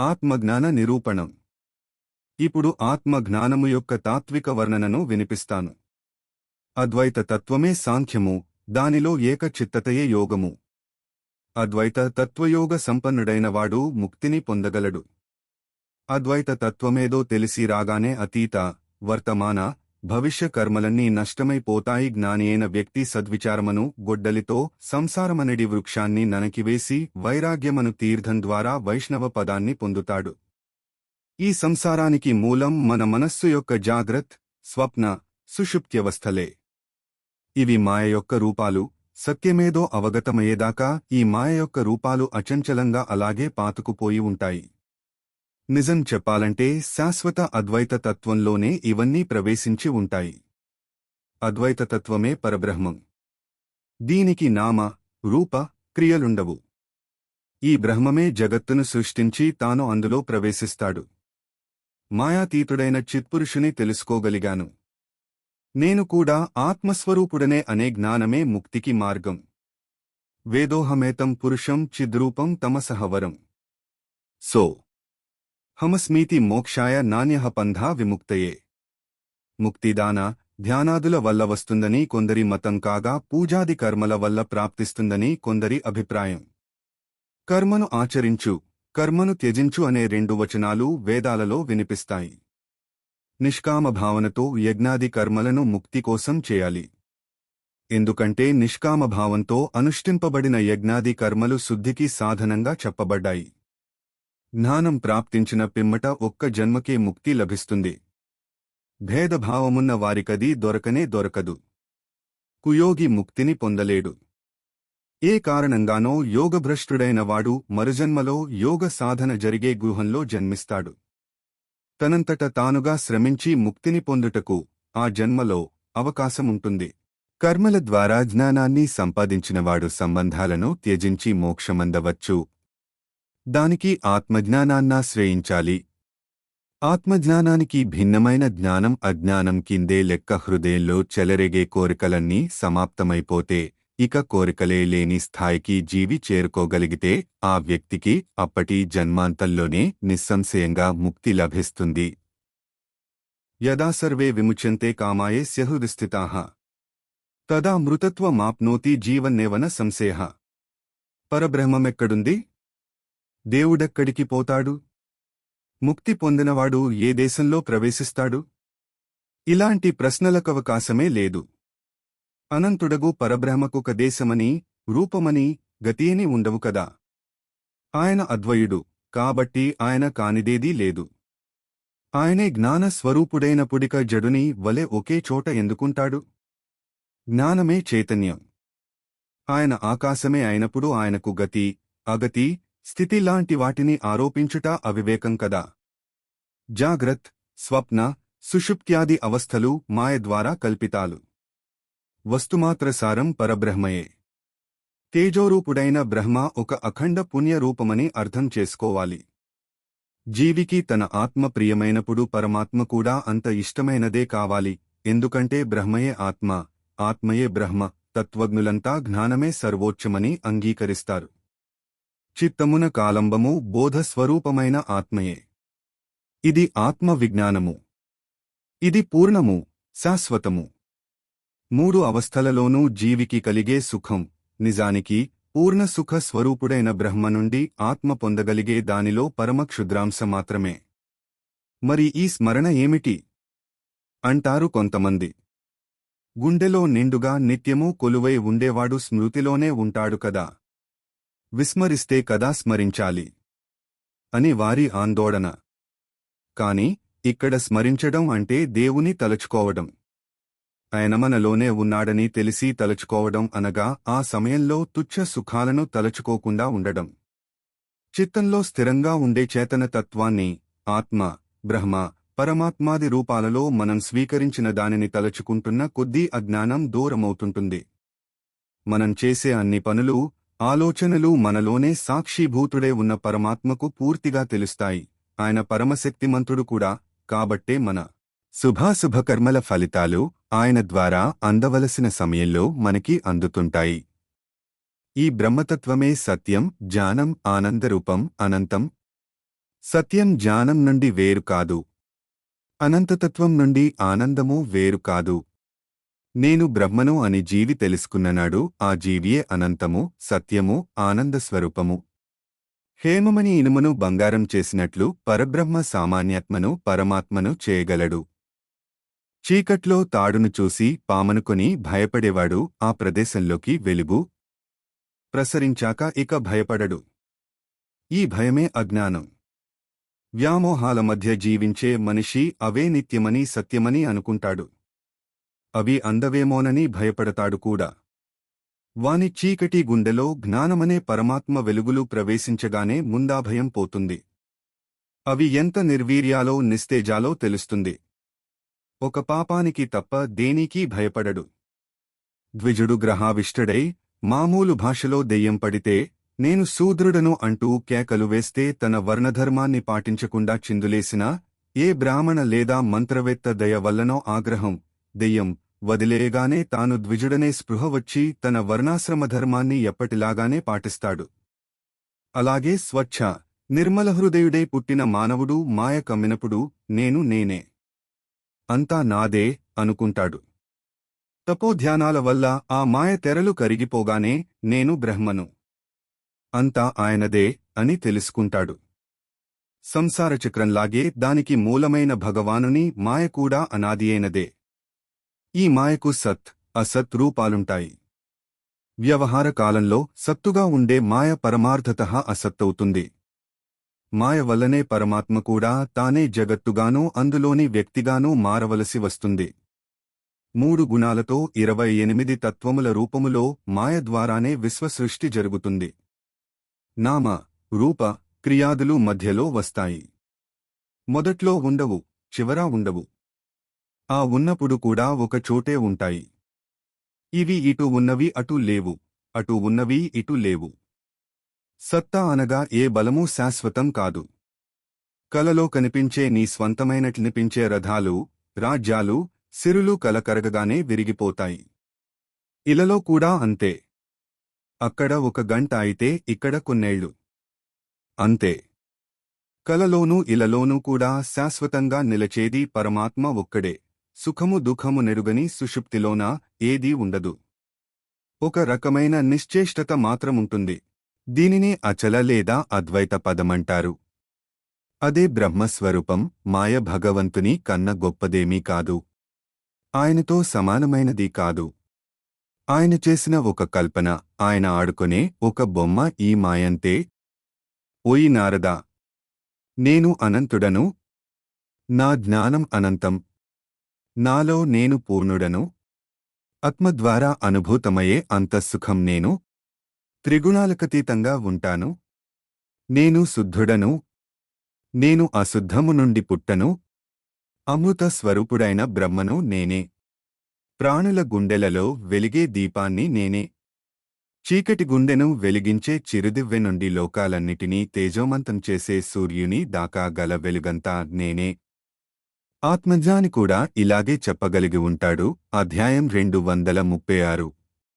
ఆత్మజ్ఞాన నిరూపణం. ఇప్పుడు ఆత్మజ్ఞానము యొక్క తాత్విక వర్ణనను వినిపిస్తాను. అద్వైత తత్వమే సాంఖ్యము దానిలో ఏకచిత్తతయే యోగము. అద్వైత తత్వయోగ సంపన్నుడైన వాడు ముక్తిని పొందగలడు. అద్వైత తత్వమేదో తెలిసి రాగానే అతీత వర్తమాన భవిష్య కర్మలన్నీ నష్టమైపోతాయి జ్ఞానియైన వ్యక్తి సద్విచారమను గొడ్డలితో సంసారమనడి వృక్షాన్ని ననకివేసి వైరాగ్యమను తీర్థం ద్వారా వైష్ణవ పదాన్ని పొందుతాడు. ఈ సంసారానికి మూలం మన మనస్సు యొక్క జాగ్రత్ స్వప్న సుషుప్త్యవస్థలే. ఇవి మాయ యొక్క రూపాలు సత్యమేదో అవగతమయ్యేదాకా ఈ మాయ యొక్క రూపాలు అచంచలంగా అలాగే పాతుకుపోయి ఉంటాయి. నిజం చెప్పాలంటే శాశ్వత అద్వైత తత్వంలోనే ఇవన్నీ ప్రవేశించి ఉంటాయి. అద్వైత తత్వమే పరబ్రహ్మం. దీనికి నామ రూప క్రియలుండవు. ఈ బ్రహ్మమే జగత్తును సృష్టించి తాను అందులో ప్రవేశిస్తాడు. మాయాతీతుడైన చిత్పురుషుని తెలుసుకోగలిగాను. నేను కూడా ఆత్మస్వరూపుడనే అనే జ్ఞానమే ముక్తికి మార్గం. వేదోహమేతం పురుషం చిద్రూపం తమసహవరం సో హమస్మీతి మోక్షాయ నాణ్యః పంధా విముక్తయే. ముక్తిదాన ధ్యానాదుల వల్ల వస్తుందని కొందరి మతం కాగా పూజాది కర్మల వల్ల ప్రాప్తిస్తుందని కొందరి అభిప్రాయం. కర్మను ఆచరించు కర్మను త్యజించు అనే రెండు వచనాలు వేదాలలో వినిపిస్తాయి. నిష్కామ భావనతో యజ్ఞాది కర్మలను ముక్తి కోసం చేయాలి. ఎందుకంటే నిష్కామ భావంతో అనుష్ఠింపబడిన యజ్ఞాది కర్మలు శుద్ధికి సాధనంగా చెప్పబడ్డాయి. జ్ఞానం ప్రాప్తించిన పిమ్మట ఒక్క జన్మకే ముక్తి లభిస్తుంది. భేదభావమున్న వారికది దొరకనే దొరకదు. కుయోగి ముక్తిని పొందలేడు. ఏ కారణంగానో యోగభ్రష్టుడైన వాడు మరుజన్మలో యోగ సాధన జరిగే గృహంలో జన్మిస్తాడు. తనంతట తానుగా శ్రమించి ముక్తిని పొందుటకు ఆ జన్మలో అవకాశముంటుంది. కర్మల ద్వారా జ్ఞానాన్ని సంపాదించినవాడు సంబంధాలను త్యజించి మోక్షమందవచ్చు. దానికి ఆత్మజ్ఞానాన్నాశ్రయించాలి ఆత్మజ్ఞానానికి భిన్నమైన జ్ఞానం అజ్ఞానం కిందే లెక్క హృదయంలో చెలరేగే కోరికలన్నీ సమాప్తమైపోతే ఇక కోరికలే లేని స్థాయికి జీవి చేరుకోగలిగితే ఆ వ్యక్తికి అప్పటి జన్మాంతంలోనే నిస్సంశయంగా ముక్తి లభిస్తుంది. యదా సర్వే విముచ్యంతే కామాయే స్యహృదిస్థితాః. తదా మృతత్వమాప్నోతి జీవన్నేవన సంశయ. పరబ్రహ్మమెక్కడుంది? దేవుడెక్కడికి పోతాడు? ముక్తి పొందినవాడు ఏ దేశంలో ప్రవేశిస్తాడు? ఇలాంటి ప్రశ్నలకవకాశమే లేదు. అనంతుడగు పరబ్రహ్మకొక దేశమని రూపమని గతియని ఉండవు కదా? ఆయన అద్వయుడు కాబట్టి ఆయన కానిదేదీ లేదు. ఆయనే జ్ఞాన స్వరూపుడైనప్పుడిక జడుని వలె ఒకే చోట ఎందుకుంటాడు? జ్ఞానమే చైతన్యం. ఆయన ఆకాశమే అయినప్పుడు ఆయనకు గతి అగతి స్థితి లాంటి వాటిని ఆరోపించుట అవివేకం కదా. జాగ్రత్ స్వప్న సుషుప్త్యాది అవస్థలు మాయ ద్వారా కల్పితాలు. వస్తుమాత్రసారం పరబ్రహ్మయే. తేజోరూపుడైన బ్రహ్మ ఒక అఖండ పుణ్యరూపమని అర్థం చేసుకోవాలి. జీవికి తన ఆత్మ ప్రియమైనప్పుడు పరమాత్మ కూడా అంత ఇష్టమైనదే కావాలి ఎందుకంటే బ్రహ్మయే ఆత్మ ఆత్మయే బ్రహ్మ తత్వజ్ఞులంతా జ్ఞానమే సర్వోచ్చమని అంగీకరిస్తారు. చిత్తమున కాలంబము బోధస్వరూపమైన ఆత్మయే. ఇది ఆత్మ విజ్ఞానము ఇది పూర్ణము శాశ్వతము. మూడు అవస్థలలోనూ జీవికి కలిగే సుఖం నిజానికి పూర్ణ సుఖ స్వరూపుడైన బ్రహ్మ నుండి ఆత్మ పొందగలిగే దానిలో పరమక్షుద్రాంశ మాత్రమే. మరి ఈ స్మరణ ఏమిటి? అంటారు కొంతమంది. గుండెలో నిండుగా నిత్యమూ కొలువై ఉండేవాడు స్మృతిలోనే ఉంటాడు కదా. విస్మరిస్తే కదా స్మరించాలి? అని వారి ఆందోళన. కాని ఇక్కడ స్మరించడం అంటే దేవుని తలుచుకోవడం. ఆయన మనలోనే ఉన్నాడని తెలిసి తలుచుకోవడం అనగా ఆ సమయంలో తుచ్చ సుఖాలను తలుచుకోకుండా ఉండడం. చిత్తంలో స్థిరంగా ఉండే చేతన తత్వాన్ని ఆత్మ బ్రహ్మ పరమాత్మాది రూపాలలో మనం స్వీకరించిన దానిని తలుచుకుంటున్న కొద్దీ అజ్ఞానం దూరమవుతుంటుంది. మనం చేసే అన్ని పనులు ఆలోచనలు మనలోనే సాక్షిభూతుడే ఉన్న పరమాత్మకు పూర్తిగా తెలుస్తాయి. ఆయన పరమశక్తిమంతుడు కూడా కాబట్టే మన శుభాశుభకర్మల ఫలితాలు ఆయన ద్వారా అందవలసిన సమయంలో మనకి అందుతుంటాయి. ఈ బ్రహ్మతత్వమే సత్యం జ్ఞానం ఆనందరూపం అనంతం. సత్యం జ్ఞానం నుండి వేరు కాదు. అనంతతత్వం నుండి ఆనందము వేరు కాదు. నేను బ్రహ్మను అని జీవి తెలుసుకున్ననాడు ఆ జీవియే అనంతము సత్యము ఆనంద స్వరూపము. హేమమని ఇనుమును బంగారం చేసినట్లు పరబ్రహ్మ సామాన్యాత్మను పరమాత్మను చేయగలడు. చీకట్లో తాడును చూసి పామనుకొని భయపడేవాడు ఆ ప్రదేశంలోకి వెలుగు ప్రసరించాక ఇక భయపడడు. ఈ భయమే అజ్ఞానం. వ్యామోహాల మధ్య జీవించే మనిషి అవే నిత్యమని సత్యమని అనుకుంటాడు. అవి అందవేమోనని భయపడతాడు కూడా. వాని చీకటి గుండెలో జ్ఞానమనే పరమాత్మ వెలుగులు ప్రవేశించగానే ముందాభయం పోతుంది. అవి ఎంత నిర్వీర్యాలో నిస్తేజాలో తెలుస్తుంది. ఒక పాపానికి తప్ప దేనికి భయపడడు. ద్విజుడు గ్రహావిష్టడై మామూలు భాషలో దెయ్యం పడితే నేను శూద్రుడను అంటూ కేకలు వేస్తే తన వర్ణధర్మాన్ని పాటించకుండా చిందులేసినా ఏ బ్రాహ్మణ లేదా మంత్రవేత్త దయ వల్లనో ఆగ్రహం. దెయ్యం వదిలేయగానే తాను ద్విజుడనే స్పృహ వచ్చి తన వర్ణాశ్రమ ధర్మాన్ని ఎప్పటిలాగానే పాటిస్తాడు. అలాగే స్వచ్ఛ నిర్మలహృదయుడై పుట్టిన మానవుడు మాయ కమ్మినప్పుడు నేను నేనే. అంతా నాదే అనుకుంటాడు. తపోధ్యానాల వల్ల ఆ మాయ తెరలు కరిగిపోగానే నేను బ్రహ్మను. అంతా ఆయనదే అని తెలుసుకుంటాడు. సంసార చక్రంలాగే దానికి మూలమైన భగవానుని మాయ కూడా అనాదియైనదే. ఈ మాయకు సత్ అసత్ రూపాలుంటాయి. వ్యవహార కాలంలో సత్తుగా ఉండే మాయ పరమార్థత అసత్తవుతుంది. మాయ వల్లనే పరమాత్మ కూడా తానే జగత్తుగానూ అందులోని వ్యక్తిగానూ మారవలసి వస్తుంది. మూడు గుణాలతో ఇరవై ఎనిమిది తత్వముల రూపములో మాయ ద్వారానే విశ్వసృష్టి జరుగుతుంది. నామ రూప క్రియాదులు మధ్యలో వస్తాయి. మొదట్లో ఉండవు చివరా ఉండవు. ఆ ఉన్నప్పుడు కూడా ఒక చోటే ఉంటాయి. ఇవి ఇటు ఉన్నవి అటు లేవు అటు ఉన్నవి ఇటు లేవు. సత్తా అనగా ఏ బలమూ శాశ్వతం కాదు. కలలో కనిపించే నీ స్వంతమైనట్లనిపించే రథాలు రాజ్యాలు సిరులు కలకరగగానే విరిగిపోతాయి. ఇలలో కూడా అంతే. అక్కడ ఒక గంట అయితే ఇక్కడ కొన్నేళ్ళు అంతే. కలలోనూ ఇలలోనూ కూడా శాశ్వతంగా నిలచేది పరమాత్మ ఒక్కడే. సుఖము దుఃఖము నెరుగని సుషుప్తిలోన ఏదీ ఉండదు. ఒక రకమైన నిశ్చేష్టత మాత్రముంటుంది. దీనినే అచల లేదా అద్వైత పదమంటారు. అదే బ్రహ్మస్వరూపం మాయ భగవంతుని కన్న గొప్పదేమీ కాదు. ఆయనతో సమానమైనది కాదు. ఆయన చేసిన ఒక కల్పన ఆయన ఆడుకునే ఒక బొమ్మ ఈ మాయంతే. ఓయి నారదా! నేను అనంతుడను. నా జ్ఞానం అనంతం. నాలో నేను పూర్ణుడను? ఆత్మద్వారా అనుభూతమయ్యే అంతఃసుఖం నేను? త్రిగుణాలకతీతంగా ఉంటాను? నేను శుద్ధుడను? నేను అశుద్ధము నుండి పుట్టను? అమృత స్వరూపుడైన బ్రహ్మను నేనే. ప్రాణుల గుండెలలో వెలిగే దీపాన్ని నేనే. చీకటి గుండెను వెలిగించే చిరుదివ్వె నుండి లోకాలన్నిటినీ తేజోమంతం చేసే సూర్యుని దాకా గల వెలుగంతా నేనే. ఆత్మజ్ఞాని కూడా ఇలాగే చెప్పగలిగి ఉంటాడు. అధ్యాయం రెండు వందల ముప్పై ఆరు.